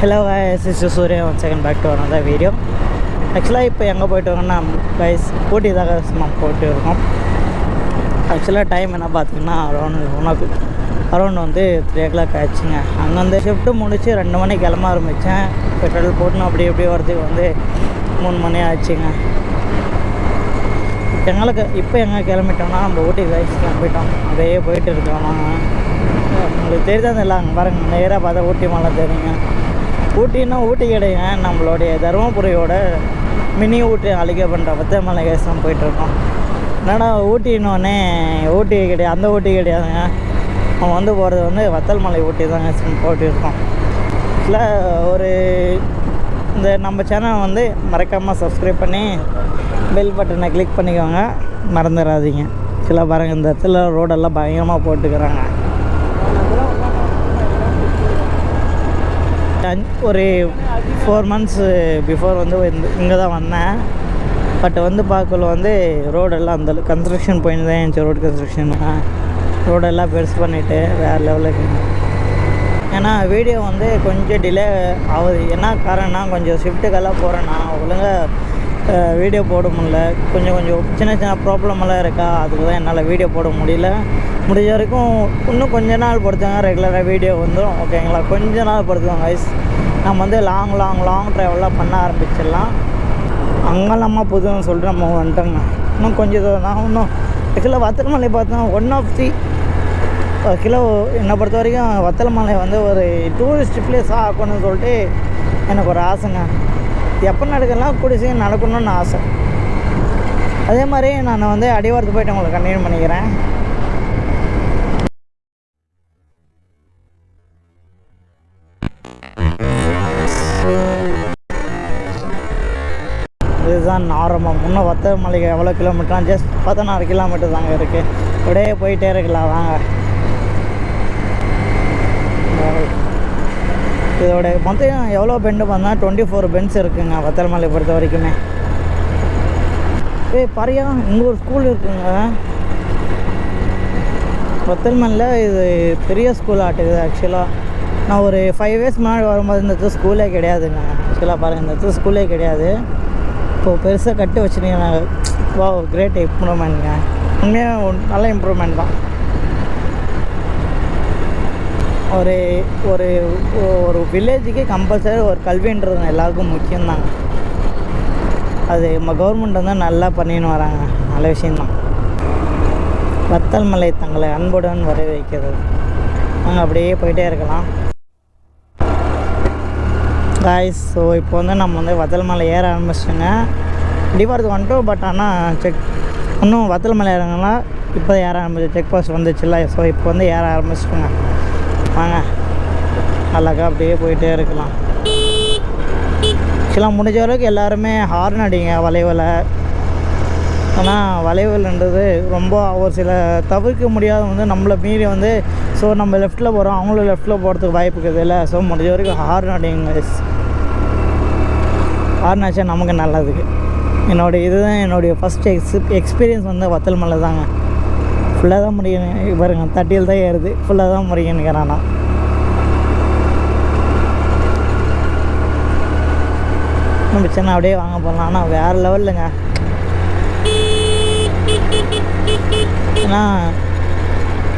Hello sister Surya one second back to தான் video ஆக்சுவலாக இப்போ எங்கே போயிட்டு இருக்கோம்னா கைஸ் ஊட்டி தான் நம்ம போயிட்டு இருக்கோம். ஆக்சுவலாக டைம் என்ன பார்த்தீங்கன்னா அரௌண்ட் ஒன் ஓ அரௌண்ட் வந்து த்ரீ ஓ கிளாக் ஆச்சுங்க. அங்கே வந்து ஷிஃப்ட்டு முடிச்சு ரெண்டு மணிக்கு கிளம்ப ஆரம்பித்தேன் பெட்ரோல் போட்டுன்னு அப்படி இப்படி வரதுக்கு வந்து மூணு மணி ஆச்சுங்க. எங்களுக்கு இப்போ எங்கே கிளம்பிட்டோம்னா நம்ம ஊட்டி கைஸ் கிளம்பிட்டோம். அப்படியே போயிட்டு இருக்கோம் நாங்கள் உங்களுக்கு தெரியுதா இல்லை அங்கே பாருங்கள் நேராக பார்த்தா ஊட்டி மலை தெரியுங்க. ஊட்டின்னா ஊட்டி கிடையாது நம்மளுடைய தருமபுரியோட மினி ஊட்டி அழிக்க பண்ணுற பத்த மலை தான் போயிட்டுருக்கோம் என்னடா ஊட்டின்னொடனே ஊட்டி கிடையாது அந்த ஊட்டி கிடையாதுங்க. அவன் வந்து போகிறது வந்து வத்தல் மலை ஊட்டி தாங்க போட்டிருக்கோம் இல்லை ஒரு இந்த நம்ம சேனல் வந்து மறக்காமல் சப்ஸ்கிரைப் பண்ணி பெல் பட்டனை கிளிக் பண்ணிக்கோங்க. மறந்துடாதீங்க. சில பாருங்கள் இந்த இடத்துல ரோடெல்லாம் பயங்கரமாக போட்டுக்கிறாங்க. ஒரு ஃபோர் மந்த்ஸு பிஃபோர் வந்து இங்கே தான் வந்தேன். பட் வந்து பார்க்கல வந்து ரோடெல்லாம் அந்த கன்ஸ்ட்ரக்ஷன் போயின்னு தான் இருந்துச்சு ரோடு கன்ஸ்ட்ரக்ஷன் ரோடெல்லாம் பெருசு பண்ணிவிட்டு வேறு லெவலுக்கு ஏன்னா வீடியோ வந்து கொஞ்சம் டிலே ஆகுது. என்ன காரணம்னா கொஞ்சம் ஷிஃப்ட்டுக்கெல்லாம் போகிறேன்னா ஒழுங்காக வீடியோ போட முடியல. கொஞ்சம் கொஞ்சம் சின்ன சின்ன ப்ராப்ளமெல்லாம் இருக்கா? அதுக்கு தான் என்னால் வீடியோ போட முடியல. முடிஞ்ச வரைக்கும் இன்னும் கொஞ்ச நாள் பொறுத்தவங்க ரெகுலராக வீடியோ வந்துடும் ஓகேங்களா கொஞ்ச நாள் பொறுத்துவாங்க ஐஸ் நம்ம வந்து லாங் லாங் லாங் ட்ராவல்லாம் பண்ண ஆரம்பிச்சிடலாம். அங்கெல்லாமா புதுன்னு சொல்லிட்டு நம்ம வந்துட்டோங்க. இன்னும் கொஞ்சம் தூரம் தான். இன்னும் ஆக்சுவலாக வத்தலமலை பார்த்தா ஒன் ஆஃப் தி கிலோ என்னை பொறுத்த வரைக்கும் வத்தலமலை வந்து ஒரு டூரிஸ்ட் பிளேஸாக ஆக்கணும்னு சொல்லிட்டு எனக்கு ஒரு ஆசைங்க. எப்போ நடக்கலாம் கூடிய சீக்கிரம் நடக்கணும்னு ஆசை. அதே மாதிரி நான் வந்து அடிவாரத்து போயிட்டு உங்களை கண்டினியூ பண்ணிக்கிறேன். இதுதான் ஆரம்பம் இன்னும் வத்தமலைக்கு எவ்வளோ கிலோமீட்டர் ஜஸ்ட் பதினாறு கிலோமீட்டர் தாங்க இருக்குது அப்படியே போயிட்டே இருக்கலாம். வாங்க. இதோட மொத்தம் எவ்வளோ பெண்டு பார்த்தா டுவெண்ட்டி ஃபோர் பென்ஸ் இருக்குங்க வத்தல்மலை பொறுத்த வரைக்குமே. ஏய் பறையா இங்கே ஒரு ஸ்கூல் இருக்குங்க. வத்தல்மலையில் இது பெரிய ஸ்கூல் ஆட்டுக்குது ஆக்சுவலாக நான் ஒரு ஃபைவ் இயர்ஸ் முன்னாடி வரும்போது இந்த இடத்துல ஸ்கூலே கிடையாதுங்க. ஆக்சுவலாக பாருங்கள் இந்த இடத்துல ஸ்கூலே கிடையாது. இப்போது பெருசாக கட்டி வச்சுருக்கேன் வா கிரேட் இம்ப்ரூவ்மெண்ட்ங்க உண்மையாக நல்ல இம்ப்ரூவ்மெண்ட் தான். ஒரு ஒரு ஒரு வில்லேஜுக்கு கம்பல்சரி ஒரு கல்வின்றது எல்லாருக்கும் முக்கியம்தாங்க. அது நம்ம கவர்மெண்ட் வந்து நல்லா பண்ணின்னு வராங்க. நல்ல விஷயந்தான் வத்தல் மலை தங்களை அன்புடன் வரவேற்கிறது நாங்கள் அப்படியே போயிட்டே இருக்கலாம். காய்ஸ் ஸோ இப்போ வந்து நம்ம வந்து வத்தல் மலை ஏற ஆரம்பிச்சிட்டோங்க. டிபார்த்து வந்துட்டோம் பட் ஆனால் செக் இன்னும் வத்தல் மலை ஏறங்கலாம் இப்போ ஏற ஆரம்பிச்சு செக் போஸ்ட் வந்துச்சுல்ல. ஸோ இப்போ வந்து ஏற ஆரம்பிச்சிட்டோங்க. வாங்க. அழகா அப்படியே போயிட்டே இருக்கலாம். ஆக்சுவலாக முடிஞ்ச அளவுக்கு எல்லாருமே ஹார்ன் அடிங்க வளைவில். ஆனால் வளைவுன்றது ரொம்ப ஒரு சில தவிர்க்க முடியாத வந்து நம்மளை மீறி வந்து ஸோ நம்ம லெஃப்ட்டில் போகிறோம் அவங்களும் லெஃப்ட்டில் போகிறதுக்கு வாய்ப்பு இருக்குது இல்லை. ஸோ முடிஞ்ச வரைக்கும் ஹார்ன் அடிங்க ஹார்ன் அடிச்சா நமக்கு நல்லதுக்கு என்னோடய இதுதான் என்னுடைய ஃபஸ்ட் எக்ஸ் எக்ஸ்பீரியன்ஸ் வந்து வத்தல் மலை தாங்க ஃபுல்லாக தான் முடியும். பாருங்க தட்டியில் தான் ஏறுது. ஃபுல்லாக தான் முடியுங்கிறேன் நான். நம்ம சின்ன அப்படியே வாங்க போகலாம் ஆனால் வேறு லெவலுங்க ஏன்னா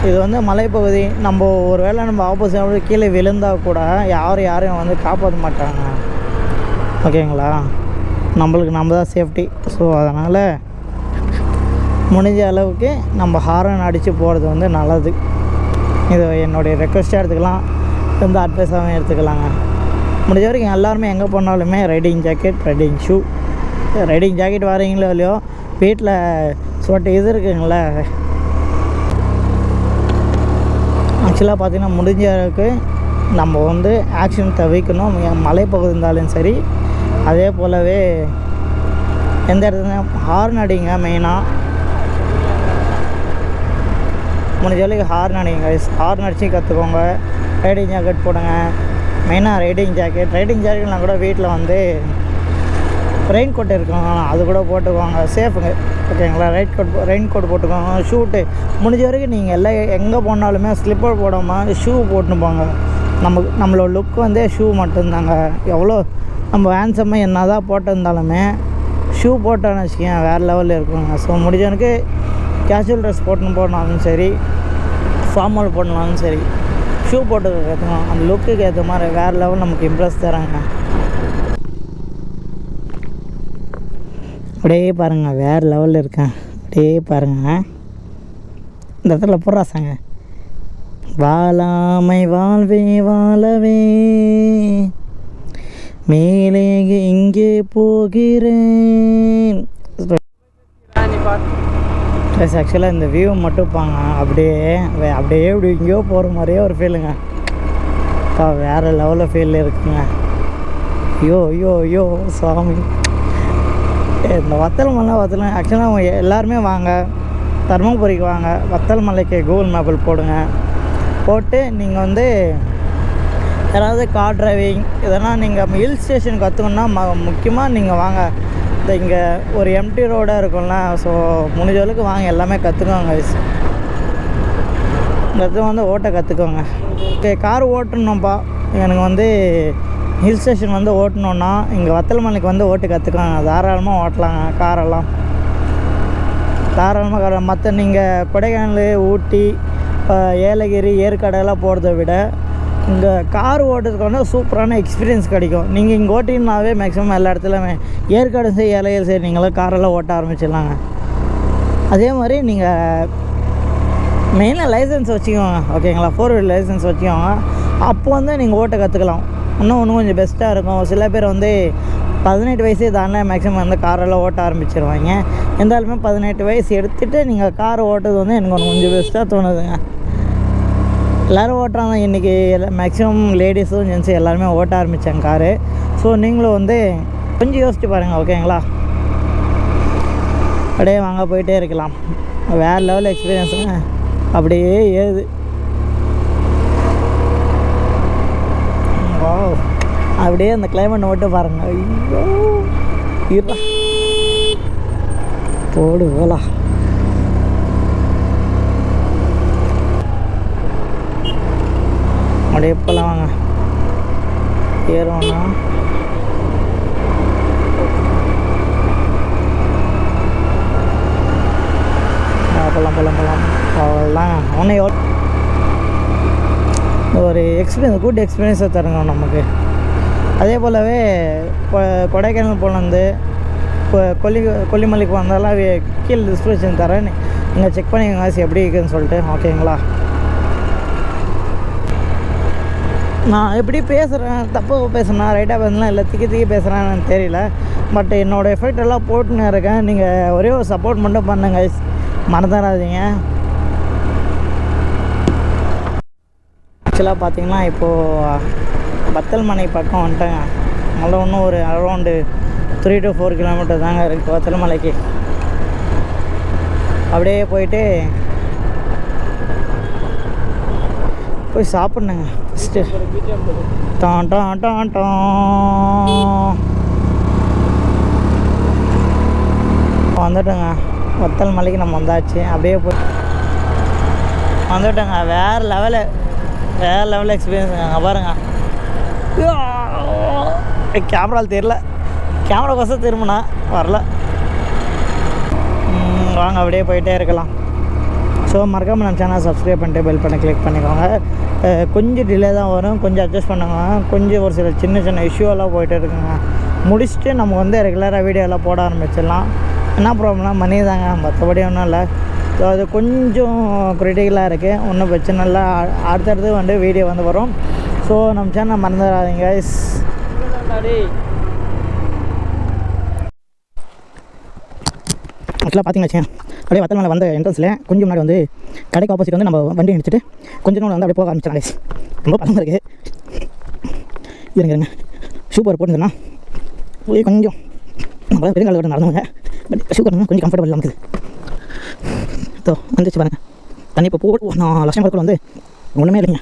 இது வந்து மலைப்பகுதி. நம்ம ஒரு வேளை நம்ம ஆப்போசிட் கீழே விழுந்தால் கூட யாரும் யாரையும் வந்து காப்பாற்ற மாட்டாங்க. ஓகேங்களா நம்மளுக்கு நம்ம தான் சேஃப்டி ஸோ அதனால் முடிஞ்ச அளவுக்கு நம்ம ஹாரன் அடித்து போகிறது வந்து நல்லது. இது என்னுடைய ரெக்வஸ்ட்டாக எடுத்துக்கலாம். வந்து அட்வைஸாகவும் எடுத்துக்கலாங்க. முடிஞ்ச வரைக்கும் எல்லாருமே எங்கே போனாலுமே riding jacket riding shoe riding jacket வரீங்களோ இல்லையோ வீட்டில் சொட்டு இது இருக்குங்களே. ஆக்சுவலாக பார்த்திங்கன்னா முடிஞ்ச அளவுக்கு நம்ம வந்து ஆக்சிடென்ட் தவிர்க்கணும். மலைப்பகுதி இருந்தாலும் சரி அதே போலவே எந்த இடத்துல ஹார்ன் அடிங்க மெயினாக முடிஞ்ச அளவுக்கு ஹார்ன் அடிங்க ஹார்ன் அடித்து கற்றுக்கோங்க ரைடிங் ஜாக்கெட் போடுங்க. மெயினாக ரைடிங் ஜாக்கெட் ரைடிங் ஜாக்கெட்லாம் கூட வீட்டில் வந்து ரெயின் கோட் இருக்கும். அது கூட போட்டுக்கோங்க. சேஃபுங்க ஓகேங்களா ரைட் கோட் ரெயின் கோட் போட்டுக்கோங்க. ஷூட்டு முடிஞ்ச வரைக்கும் நீங்கள் எல்லாம் எங்கே போனாலுமே ஸ்லிப்பர் போடாமல் ஷூ போட்டுன்னு போங்க. நம்ம நம்மளோட லுக் வந்து ஷூ மட்டும்தாங்க. எவ்வளோ நம்ம ஹேண்ட்ஸமாக என்ன தான் போட்டிருந்தாலுமே ஷூ போட்டோன்னு வச்சுக்கேன் வேறு லெவலில் இருக்குங்க. ஸோ முடிஞ்சவனுக்கு கேஷுவல் ட்ரெஸ் போட்டுன்னு போனாலும் சரி ஃபார்மல் போடனாலும் சரி ஷூ போட்டு கற்றுக்கணும் அந்த லுக்குக்கு ஏற்ற மாதிரி வேறு லெவல் நமக்கு இம்ப்ரெஸ் தராங்க. அப்படியே பாருங்கள் வேறு லெவலில் இருக்கேன். அப்படியே பாருங்கள் இந்த இடத்துல போடுறாசாங்க வாழாமை வாழ்வே வாழவே. மேலே இங்கே போகிறேன். ப்ளஸ் ஆக்சுவலாக இந்த வியூ மட்டும் பாங்க அப்படியே அப்படியே இப்படி எங்கேயோ போகிற மாதிரியே ஒரு ஃபீலுங்க அப்பா வேறு லெவலில் ஃபீல் இருக்குங்க. ஐயோ ஐயோ ஐயோ சுவாமி இந்த வத்தல் மலை வத்தல் ஆக்சுவலாக அவங்க எல்லாருமே வாங்க. தர்மபுரிக்கு வாங்க. வத்தல் மலைக்கு கூகுள் மேப்பில் போடுங்க. போட்டு நீங்கள் வந்து யாராவது கார் டிரைவிங் இதெல்லாம் நீங்கள் ஹில் ஸ்டேஷன் கற்றுக்கணுன்னா ம முக்கியமாக நீங்கள் வாங்க. இந்த இங்கே ஒரு எம்டி ரோடாக இருக்கும்ல ஸோ முடிஞ்ச அளவுக்கு வாங்க எல்லாமே கற்றுக்கோங்க கற்று வந்து ஓட்ட கற்றுக்கோங்க இப்போ கார் ஓட்டணும்ப்பா. எனக்கு வந்து ஹில் ஸ்டேஷன் வந்து ஓட்டணுன்னா இங்கே வத்தல் மலைக்கு வந்து ஓட்டு கற்றுக்கோங்க தாராளமாக ஓட்டலாங்க காரெல்லாம் தாராளமாக கார் மற்ற நீங்கள் கொடைக்கானல் ஊட்டி ஏலகிரி ஏற்காடெல்லாம் போகிறத விட இங்கே கார் ஓட்டுறதுக்கு வந்து சூப்பரான எக்ஸ்பீரியன்ஸ் கிடைக்கும். நீங்கள் இங்கே ஓட்டினாவே மேக்ஸிமம் எல்லா இடத்துலையுமே ஏற்காடு சரி ஏலகிரி சரி நீங்களாம் காரெல்லாம் ஓட்ட ஆரம்பிச்சிடலாங்க. அதே மாதிரி நீங்கள் மெயினாக லைசன்ஸ் வச்சுக்கோங்க. ஓகேங்களா ஃபோர் வீலர் லைசன்ஸ் வச்சுக்கோங்க. அப்போ வந்து நீங்கள் ஓட்ட கற்றுக்கலாம் இன்னும் இன்னும் கொஞ்சம் பெஸ்ட்டாக இருக்கும். சில பேர் வந்து பதினெட்டு வயசே தானே மேக்ஸிமம் வந்து காரெல்லாம் ஓட்ட ஆரம்பிச்சிருவாங்க. இருந்தாலுமே பதினெட்டு வயசு எடுத்துகிட்டு நீங்கள் கார் ஓட்டுறது வந்து எனக்கு ஒன்று கொஞ்சம் பெஸ்ட்டாக தோணுதுங்க. எல்லோரும் ஓட்டுறாங்க. இன்றைக்கி மேக்ஸிமம் லேடிஸும் ஜென்ஸும் எல்லாருமே ஓட்ட ஆரம்பித்தாங்க காரு ஸோ நீங்களும் வந்து கொஞ்சம் யோசிச்சு பாருங்கள் ஓகேங்களா அப்படியே வாங்க போயிட்டே இருக்கலாம். வேறு லெவல் எக்ஸ்பீரியன்ஸுங்க அப்படியே ஏது ஓ அப்படியே அந்த கிளைமேட் ஓட்டு பாருங்கள் ஐயோ. இருடா. போடு போலாம். அப்படியே போகலாம் வாங்க. ஏறுவோம்னா. போகலாம் போகலாம் போகலாம் அவ்வளோதான் ஒன்றும் எவ்வளோ ஒரு எக்ஸ்பீரியன்ஸ் குட் எக்ஸ்பீரியன்ஸை தருங்க நமக்கு. அதே போலவே கொ- கொடைக்கானல் போனது இப்போ கொல்லி கொல்லிமலைக்கு வந்தாலும் கீழே டிஸ்கிரிப்ஷன் தரேன் நீங்கள் செக் பண்ணிக்கோங்க காசு எப்படி இருக்குதுன்னு சொல்லிட்டு ஓகேங்களா நான் எப்படி பேசுகிறேன் தப்பு பேசுனா ரைட்டாக பேசுனா இல்லை திக்கி திக்கி பேசுகிறேன்னு தெரியல. பட் என்னோடய எஃபெக்ட் எல்லாம் போட்டுன்னு இருக்கேன். நீங்கள் ஒரே ஒரு சப்போர்ட் மட்டும் பண்ணுங்க மறந்துடாதீங்க. ஆக்சுவலாக பார்த்தீங்கன்னா இப்போது பத்தல்மனை பக்கம் வந்துட்டேங்க. நல்ல ஒன்றும் ஒரு around three to four kilometre தாங்க இருக்குது வத்தல்மலைக்கு அப்படியே போயிட்டு போய் சாப்பிட்ணுங்க. ஃபஸ்ட்டு டான் டான் டான் டான் வந்துட்டோங்க. ஒத்தல் மலைக்கு நம்ம வந்தாச்சு. அப்படியே போய் வந்துட்டோங்க. வேறு லெவலு வேறு லெவலில் எக்ஸ்பீரியன்ஸ் அங்கே பாருங்க. கேமராவில் தெரில கேமரா கோசம் திரும்பினா வரல. வாங்க அப்படியே போயிட்டே இருக்கலாம். ஸோ மறக்காமல் நம்ம சேனல் சப்ஸ்கிரைப் பண்ணிட்டு பெல் பண்ணி கிளிக் பண்ணிக்கோங்க கொஞ்சம் டிலே தான் வரும் கொஞ்சம் அட்ஜஸ்ட் பண்ணுங்க கொஞ்சம் ஒரு சில சின்ன சின்ன இஷ்யூவெல்லாம் போயிட்டு இருக்குங்க முடிச்சுட்டு நம்ம வந்து ரெகுலராக வீடியோலாம் போட ஆரம்பிச்சிடலாம் என்ன ப்ராப்ளம்னா மணி தாங்க மற்றபடி ஒன்றும் இல்லை ஸோ அது கொஞ்சம் க்ரிட்டிக்கலாக இருக்குது ஒன்றும் பிரச்சனை இல்லை அ- அடுத்தடுத்து வந்து வீடியோ வந்து வரும் ஸோ நம்ம சேனல் மறந்துடாதீங்க ஆக்சுவலாக பார்த்தீங்கன்னா வச்சேன் அப்படியே வத்தல் மேலே வந்த என்ட்ரன்ஸில் கொஞ்சம் முன்னாடி வந்து கடைக்கு ஆப்போசிட் வந்து நம்ம வண்டி நினச்சிட்டு கொஞ்சம் நேரம் வந்து அப்படியே போக ஆரம்பிச்சிடலாம் ரொம்ப பழமாக இருக்குது இருங்க இருங்க சூப்பர் போட்டுருந்தேன்னா போய் கொஞ்சம் நம்மளால் பெருங்கால நடந்தவங்க பட் சூப்பர் கொஞ்சம் கம்ஃபர்டபுள் நமக்கு ஸோ வந்துச்சு பாருங்கள் தண்ணி இப்போ போ நான் லட்சம் பக்கம் வந்து ஒன்றுமே இல்லைங்க.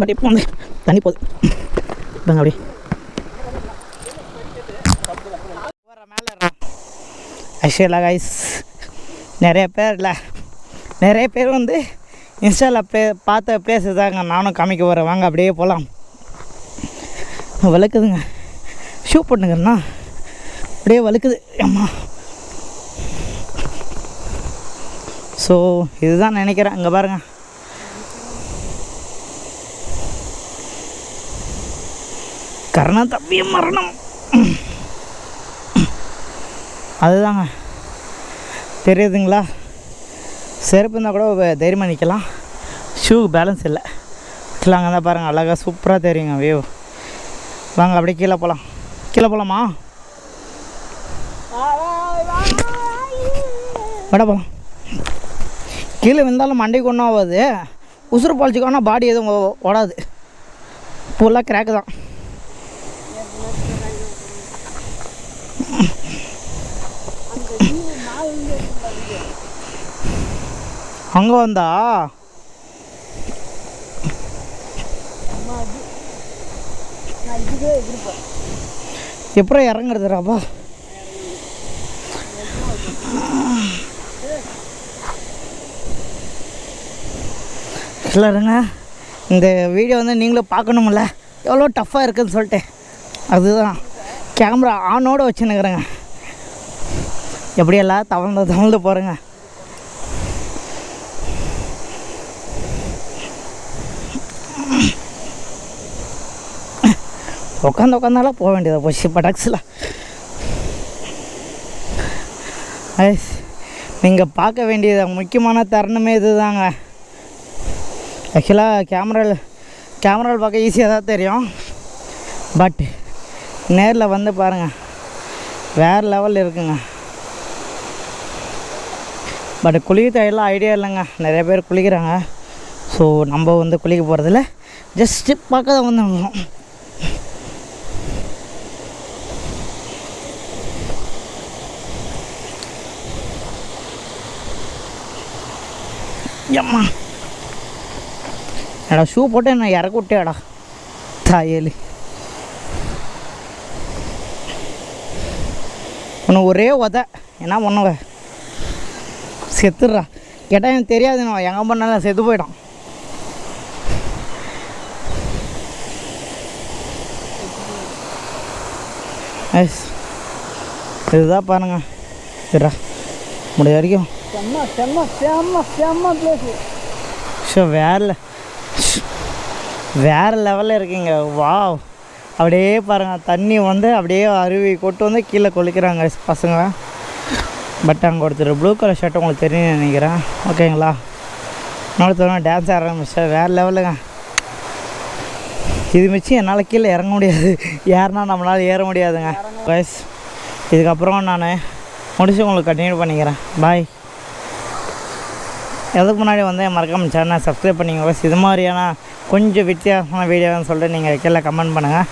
பட் இப்போ வந்து தண்ணி போகுது பாருங்க அப்படியே. ஆக்சுவலாக கைஸ் நிறைய பேர் இல்லை. நிறைய பேர் வந்து இன்ஸ்டாவில் ப்ளே பார்த்த பிளேஸ் தாங்க நானும் காமிக்க வரேன் வாங்க அப்படியே போகலாம் வழுக்குதுங்க. ஷூ பண்ணுங்கண்ணா. அப்படியே வழுக்குது. அம்மா. ஸோ இதுதான் நினைக்கிறேன். இங்கே பாருங்க. கர்ணா தப்பிய மரணம். அதுதாங்க. தெரியுதுங்களா? செருப்பு இருந்தால் கூட தைரியமாக நிற்கலாம் ஷூ பேலன்ஸ் இல்லை. கீழே அங்கே தான் பாருங்கள் அழகாக சூப்பராக தெரியுங்க வியூ வாங்க அப்படியே கீழே போகலாம் கீழே போகலாமா வட போகலாம் கீழே விழுந்தாலும் மண்டைக்கு ஒன்றும் ஆகாது. உசுறு பாலிச்சிக்கோன்னா பாடி எதுவும் ஓ- ஓடாது ஃபுல்லாக கிராக்கு தான். அங்கே வந்தா? எப்படி இறங்குறது ராபா? இல்லைங்க இந்த வீடியோ வந்து நீங்களும் பார்க்கணுமில்ல எவ்வளோ டஃப்பாக இருக்குதுன்னு சொல்லிட்டு. அதுதான். கேமரா ஆனோடு வச்சுன்னுக்குறேங்க எப்படியெல்லாம் தவழ்ந்து தவழ்ந்து போகிறேங்க உட்காந்து உட்காந்தாலும் போக வேண்டியதாக போச்சு இப்போ ஐஸ் நீங்கள் பார்க்க வேண்டியது முக்கியமான தருணமே இதுதாங்க. ஆக்சுவலாக கேமராவில் கேமராவில் பார்க்க ஈஸியாக தான் தெரியும். பட் நேரில் வந்து பாருங்கள் வேறு லெவலில் இருக்குங்க. பட் குளிக்க தேவையில்லாம் ஐடியா இல்லைங்க. நிறைய பேர் குளிக்கிறாங்க. ஸோ நம்ம வந்து குளிக்க போகிறதில்ல ஜஸ்ட்டு பார்க்க தான் வந்து ஏம்மா? எடா ஷூ போட்டு என்ன இறக்க விட்டேடா தாயலி. ஒன்று ஒரே உத. என்ன பண்ணுவேன் செத்துடுறா. கேட்டால் எனக்கு தெரியாது நான் எங்கே பண்ணாலும் செத்து போயிடும் ஐஸ் இதுதான் பாருங்க. இருடா முடிய வரைக்கும். ஷோ வேற வேறு லெவலில் இருக்கீங்க. வாவ். அப்படியே பாருங்கள் தண்ணி வந்து அப்படியே அருவி கொட்டு வந்து கீழே கொளிக்கிறாங்க பசங்க. பட் அங்கே ஒருத்தர் ப்ளூ கலர் ஷர்ட் உங்களுக்கு தெரியும் நினைக்கிறேன். ஓகேங்களா இன்னொருத்தவங்க டான்ஸ் ஆட ஆரம்பிச்சேன் வேறு லெவலுங்க இது மிச்சம் என்னால் கீழே இறங்க முடியாது. ஏறினா நம்மளால் ஏற முடியாதுங்க. வயஸ் இதுக்கப்புறம் நான் முடிச்சு உங்களுக்கு கண்டினியூ பண்ணிக்கிறேன். பாய் எதுக்கு முன்னாடி வந்து மறக்காமல் சேனல் சப்ஸ்கிரைப் பண்ணிங்க வயசு இது மாதிரியான கொஞ்சம் வித்தியாசமான வீடியோன்னு சொல்லிட்டு நீங்கள் கீழே கமெண்ட் பண்ணுங்கள்